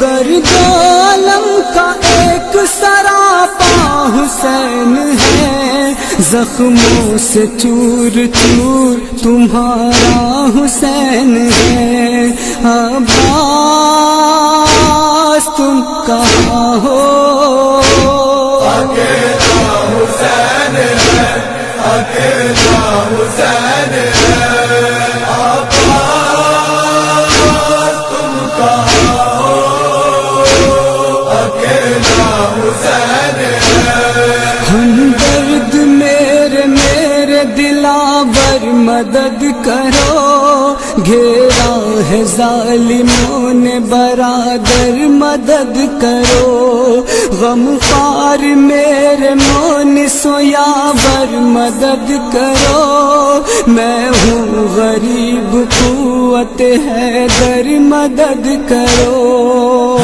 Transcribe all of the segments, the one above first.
درد عالم کا ایک سراپا حسین ہے۔ زخموں سے چور چور تمہارا حسین ہے۔ عباس، تم کہاں ہو؟ حسین ہے حسین ہے۔ مدد کرو، گھیرا ہے ظالموں نے برادر، مدد کرو۔ غم پار میرے مون سویا بر مدد کرو۔ میں ہوں غریب، قوت ہے در مدد کرو۔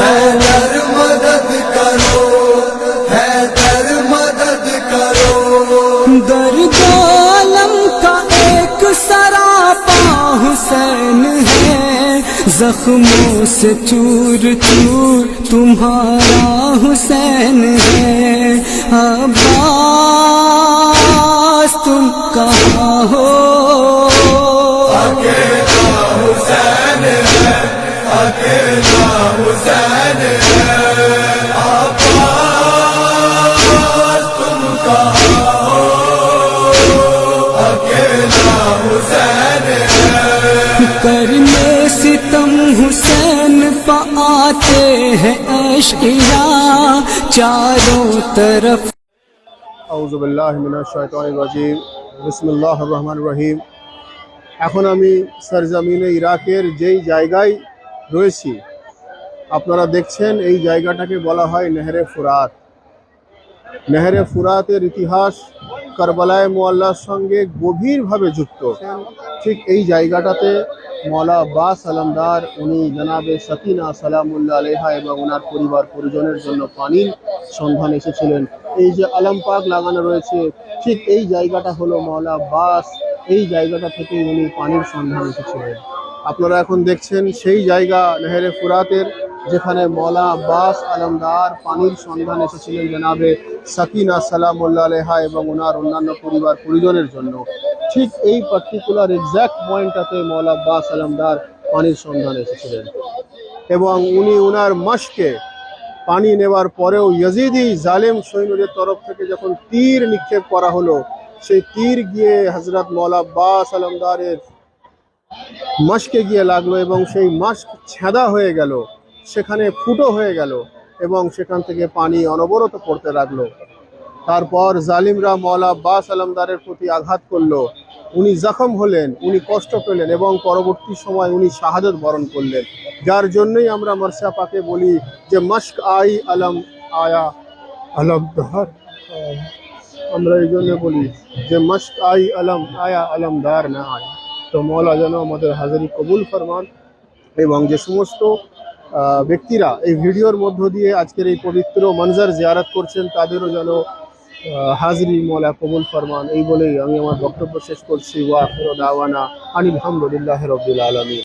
زخموں سے چور چور تمہارا حسین ہے۔ عباس، تم کہاں ہو؟ حسین ہے اکیلا حسین ہے کر हुसैन है करने सितम हुसैन पा आते हैं अशिया चारों तरफ আউজুবিল্লাহমিনাশাইতানির বিসমুল্লাহ রহমান রহিম এখন আমি সরজমিনে ইরাকের যেই জায়গায় রয়েছি আপনারা দেখছেন এই জায়গাটাকে বলা হয় নেহরে ফুরাত নেহরে ফুরাতের ইতিহাস কারবালায় মোয়াল্লার সঙ্গে গভীরভাবে যুক্ত। ঠিক এই জায়গাটাতে মৌলা আব্বাস আলমদার, উনি জনাবে, সকিনা সালামুল্লাহ আলেহা এবং ওনার পরিবার পরিজনের জন্য পানির সন্ধান এসেছিলেন। এই যে আলম পাক লাগানো রয়েছে, ঠিক এই জায়গাটা হলো মৌলা আব্বাস। এই জায়গাটা থেকে উনি পানির সন্ধান এসেছিলেন। আপনারা এখন দেখছেন সেই জায়গা, নেহেরে ফুরাতের যেখানে মৌলা আব্বাস আলমদার পানির সন্ধান এসেছিলেন জনাবে সাকিনা সালামুল্লাহ আলেহা এবং ওনার অন্যান্য পরিবার পরিজনের জন্য। ঠিক এই পার্টিকুলার এক্স্যাক্ট পয়েন্টটাতে মৌলা আব্বাস আলমদার পানির সন্ধান এসেছিলেন। এবং উনি ওনার মাসকে পানি নেওয়ার পরেও ইয়াজিদি জালেম সৈন্যদের তরফ থেকে যখন তীর নিক্ষেপ করা হলো, সেই তীর গিয়ে হজরত মৌলা আব্বাস আলমদারের মাস্কে গিয়ে লাগল এবং সেই মাস্ক ছেঁদা হয়ে গেল। সেখানে ফুটো হয়ে গেল এবং সেখান থেকে পানি অনবরত পড়তে লাগল। তারপর জালিমরা মৌলা আব্বাস আলমদারের প্রতি আঘাত করল। উনি জখম হলেন, উনি কষ্ট পেলেন এবং পরবর্তী সময় উনি শাহাদত বরণ করলেন। যার জন্যই আমরা মরসা পাকে বলি যে মস্ক আই আলম আয়া আলম আলমদার আমরা এই জন্য বলি যে মস্ক আই আলম আয়া আলম দার না আয়। তো মৌলা যেন আমাদের হাজারি কবুল ফরমান এবং যে সমস্ত ব্যক্তিরা এই ভিডিওর মধ্য দিয়ে আজকের এই পবিত্র মঞ্জার জিয়ারত করছেন, তাদেরও যেন হাজরি মোলা কবুল ফরমান, এই বলেই আমি আমার বক্তব্য শেষ করছি। ওয়া দাওয়ানা আনিল হামদুলিল্লাহ রবিল আলামিন।